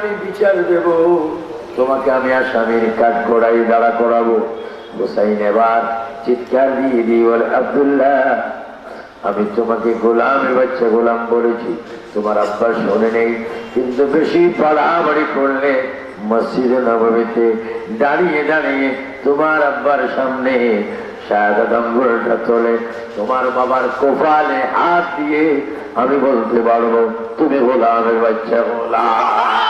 আমি বিচার দেব। তোমাকে আমি আসামির কাঠ গড়াই দাঁড়া করাবো। হোসাইন এবার চিৎকার দিয়ে দিয়ে বলে, আব্দুল্লাহ, আমি তোমাকে গোলামে বাচ্চা গোলাম বলেছি। তোমার আব্বা শোনে নেই, কিন্তু বেশি পাড়াবাড়ি করলে মসজিদে নবমীতে দাঁড়িয়ে দাঁড়িয়ে তোমার আব্বার সামনে আঙ্গুলটা তোলে। তোমার বাবার কোফালে হাত দিয়ে আমি বলতে পারব, তুমি গোলামের বাচ্চা গোলাম।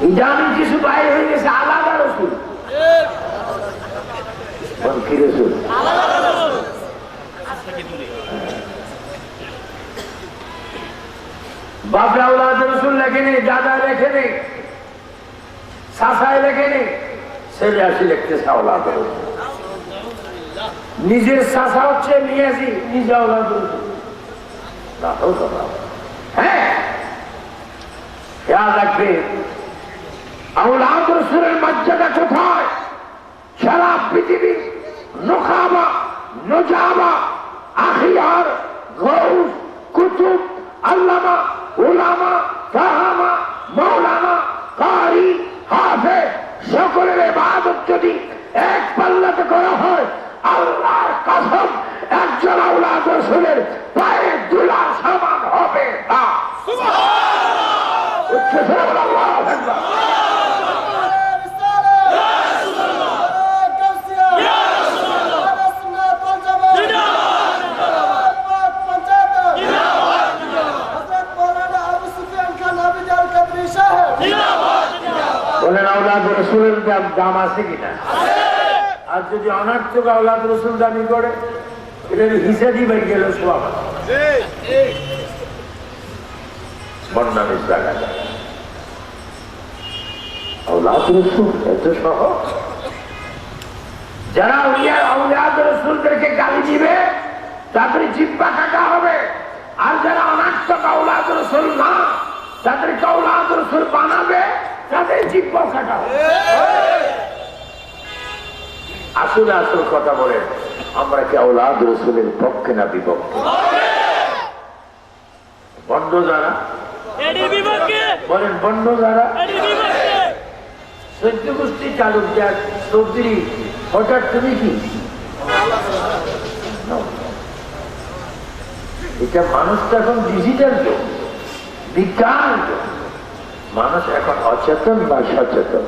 ইজানি কিছু বাইরে হয়ে গেছে, আলাদা রসুল আসি নিজের শাসা হচ্ছে নিয়েছি নিজে হ্যাঁ রাখবে আওলাদ রসুলের মর্যাদা কোথায়? সারা পৃথিবীর নখাবা নজাবা আখিয়ার গৌস কুতুব আল্লামা উলামা ফাহামা মৌলানা কারি হাফে সকলের ইবাদত যদি এক পাল্লাতে করা হয় আল্লাহর কসম একজন আওলাদ রসুলের পায়ে দুলা সমান হবে না। উচ্চ বলেন, আওলাদ রসুলের দাম আছে কিনা? আর যদি অনার্থক আওলাদ রসুল দামি করে, এটা হিসাবই বাই গেল সব। বন্যামের জায়গা আওলাদ রসুল এত সহজ? যারা উলিয়া আউলিয়াদ রসুলদেরকে গালি দিবে, তাদের জিব্বা কাটা হবে। আর যারা অনার্থক আউলাদ রসুল না, তাদেরকে আউলাদ রসুল বানাবে। তাদের জিব্বাও কাটা আসলে আসল কথা বলেন। আমরা কি আউলাদ রসুলের পক্ষে না বিপক্ষে? বন্ধ যারা? বলেন বন্ধ যারা? এডি গোষ্ঠী যাক চৌধুরী হঠাৎ তুমি কি? এটা মানুষ তো এখন ডিজিটাল যুগ বিজ্ঞান। মানুষ এখন অচেতন বা সচেতন?